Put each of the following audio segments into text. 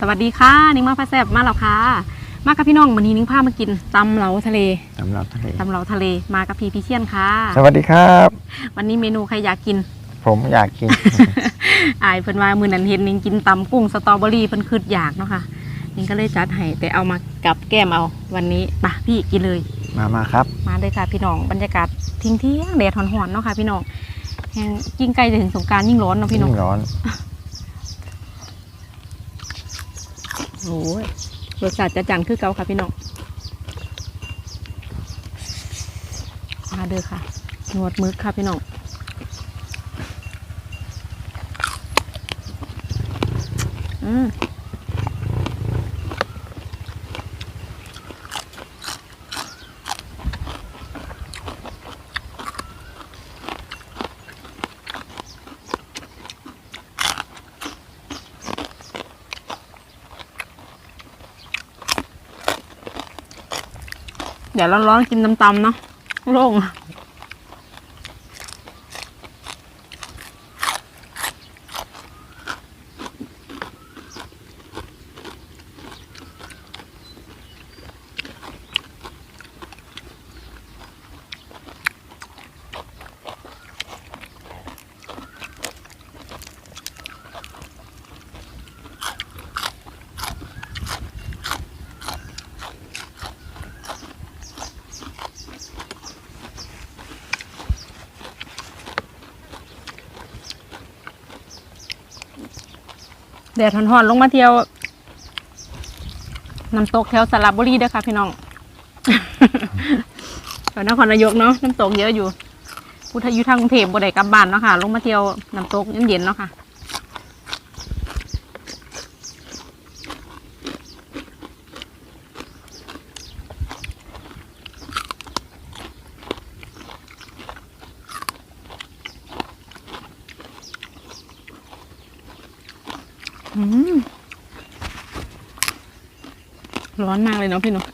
สวัสดีค่ะ นิ้งมาพาแซบมาแล้วค่ะ มากับพี่น้องวันนี้นิ้งพามากินตำเหลาทะเลสำหรับทะเลตำเหลาทะเลมากับพี่พิเชียนค่ะ สวัสดีครับ วันนี้เมนูใครอยากกิน ผมอยากกิน อายเพิ่นว่ามือนั้นเห็นนิ้งกินตำกุ้งสตรอเบอรี่เพิ่นคืดอยากเนาะค่ะนิ้งก็เลยจัดให้แต่เอามากับแก้มเอาวันนี้ปะพี่กินเลย มามาครับ มาเลยค่ะพี่น้องบรรยากาศทิ้งเที่ยงๆแดดหอนๆเนาะค่ะพี่น้องแห้งยิ่งใกล้จะถึงสงกรารยิ่งร้อนเนาะพี่น้องยิ่งร้อน โอ้ยรสชาติจะจังคือเก่าค่ะพี่น้องมาเด้อค่ะนวดมึกค่ะพี่น้องอืม เดี๋ยวร้อนๆกินตำๆเนาะโล่ง แดดห่อนๆลงมาเที่ยวน้ำตกแถวสระบุรีด้อค่ะพี่น้องแถวนครนายกเนาะน้ำตกเยอะอยู่พุทธยุทธกรุงเทพบ่ได้กลับบ้านเนาะค่ะ ลงมาเที่ยวน้ำตกเย็นๆเนาะค่ะ อืม ร้อนมากเลยเนาะพี่เนาะ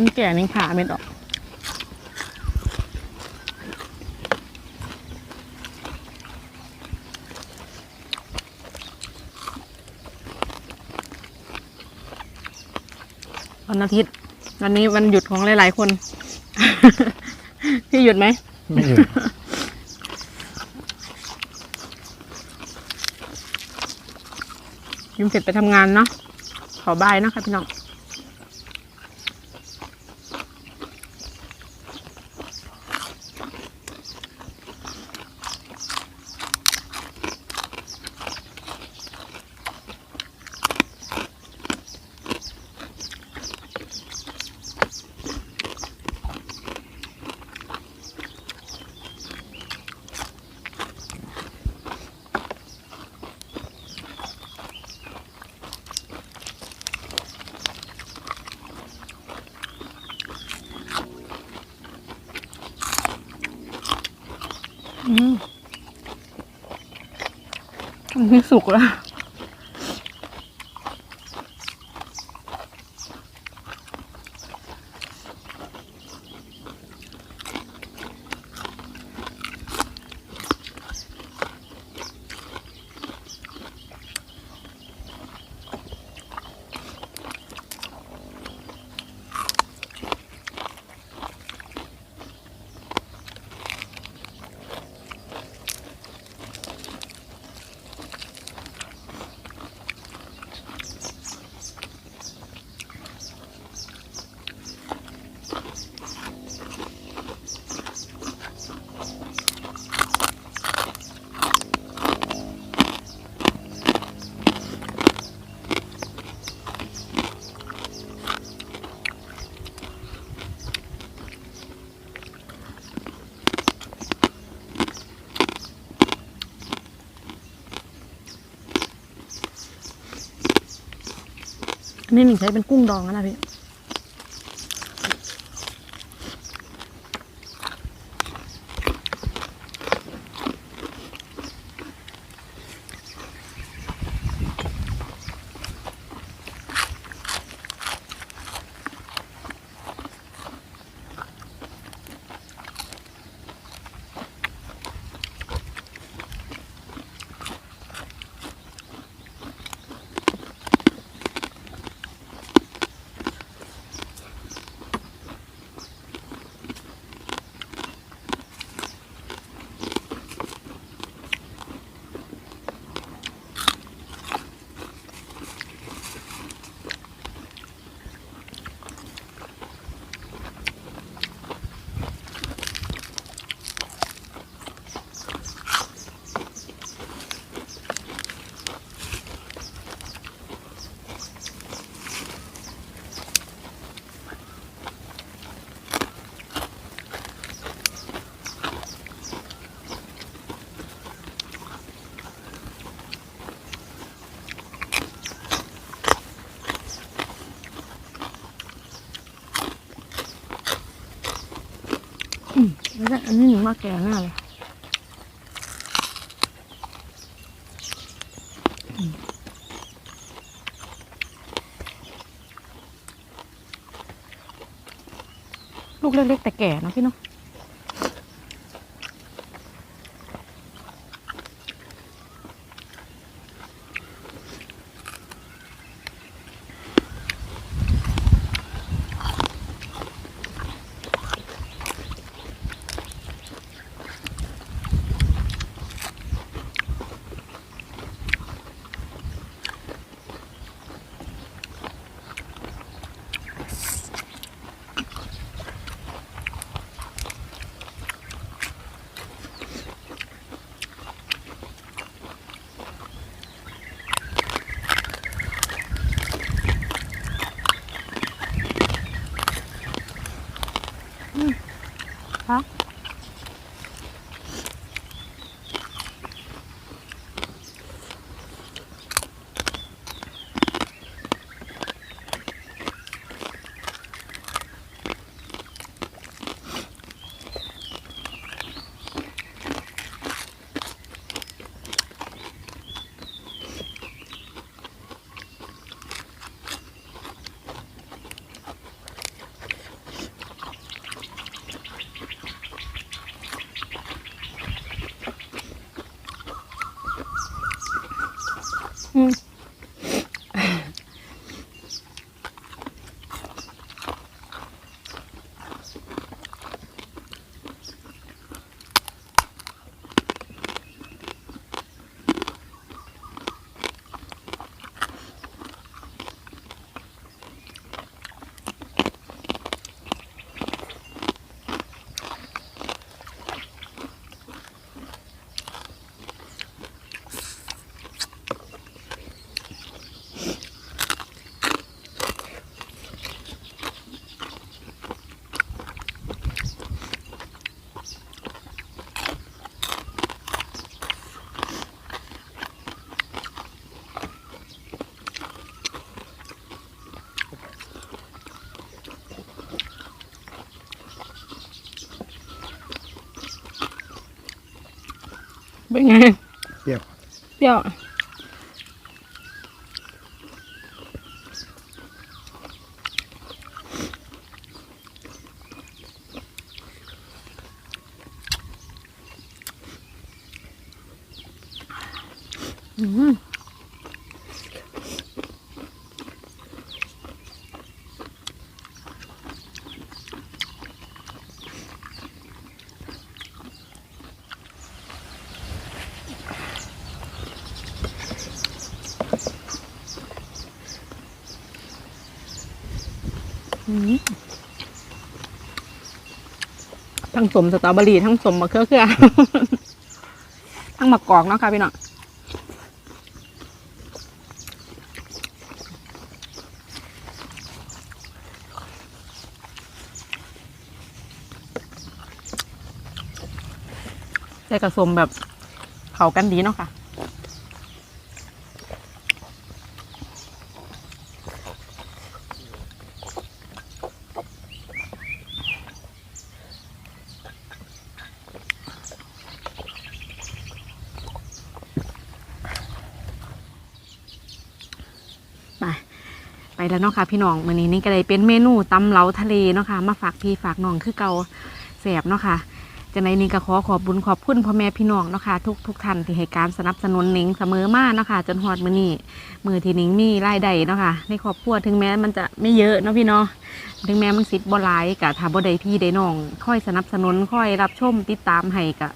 มันแก่นิ่งขาเม็ดออกวันอาทิตย์วันนี้วันหยุดของหลาย ๆ คน พี่หยุดไหมไม่หยุดยิมเสร็จไปทำงานเนาะขอบายเนาะค่ะพี่น้อง สุกแล้ว นี่หนึ่งใช้เป็นกุ้งดองนะพี่ ไม่ ใช่อันนี้หนึ่งว่าแก่หน้าเลยลูกเล็กๆแต่แก่นะพี่เนาะคะ อื เป็นไงเปรี้ยวเปรี้ยวอืม ทั้งสมสตรอเบอรี่ทั้งสมมะเขือเขือทั้งมะกอกเนาะค่ะพี่น้องแต่กระสมแบบเขากันดีเนาะค่ะ ไปแล้วเนาะค่ะพี่น้องมื้อนี้นี่ก็เลยเป็นเมนูตำเหลาทะเลเนาะค่ะมาฝากพี่ฝากน้องคือเก่าแสบเนาะค่ะจังไดนี่ก็ขอขอบบุญขอบคุณพ่อแม่พี่น้องเนาะค่ะทุกทุกท่านที่ให้การสนับสนุนนิงเสมอมาเนาะค่ะจนฮอดมื้อนี้มื้อที่นิงมีรายได้เนาะค่ะในครอบครัวถึงแม้มันจะไม่เยอะเนาะพี่เนาะถึงแม้มันสิทธิ์บ่หลายก็ถ้าบ่ได้พี่ได้น้องค่อยสนับสนุนค่อยรับชมติดตามให้ก็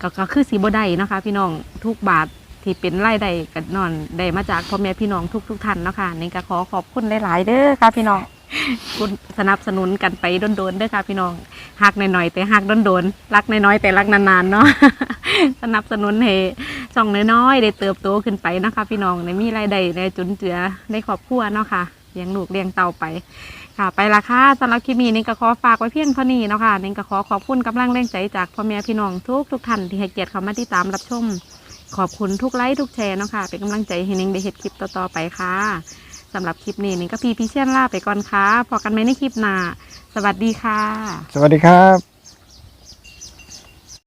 ก็ก็คือสิบ่ได้เนาะค่ะพี่น้องทุกบาท ที่เป็นรายได้กันนอนได้มาจากพ่อแม่พี่น้องทุกทุกๆท่านเนาะค่ะนี่ก็ขอขอบคุณหลายๆเด้อค่ะพี่น้องคุณสนับสนุนกันไปโดนๆเด้อค่ะพี่น้องหักหน่อยๆแต่หักโดนๆรักน้อยๆแต่รักนานๆเนาะสนับสนุนให้ช่องน้อยๆได้เติบโตขึ้นไปนะคะ พี่น้องในมีรายได้ในจุนเจือในครอบครัวเนาะค่ะเลี้ยงลูกเลี้ยงเต่าไปค่ะไปละค่ะสำหรับคลิปนี้นี่ก็ขอฝากไว้เพียงเท่านี้เนาะค่ะนี่ก็ขอขอบคุณกำลังแรงใจจากพ่อแม่พี่น้องทุกทุกๆท่านที่ให้เกียรติเข้ามาติดตามรับชม ขอบคุณทุกไลค์ทุกแชร์เนาะค่ะ เป็นกำลังใจให้นิ่งได้เห็ดคลิปต่อๆไปค่ะสำหรับคลิปนี้นิ่งก็พี่พี่เชียนลาไปก่อนค่ะพอกันไหมในคลิปหน้าสวัสดีค่ะ สวัสดีครับ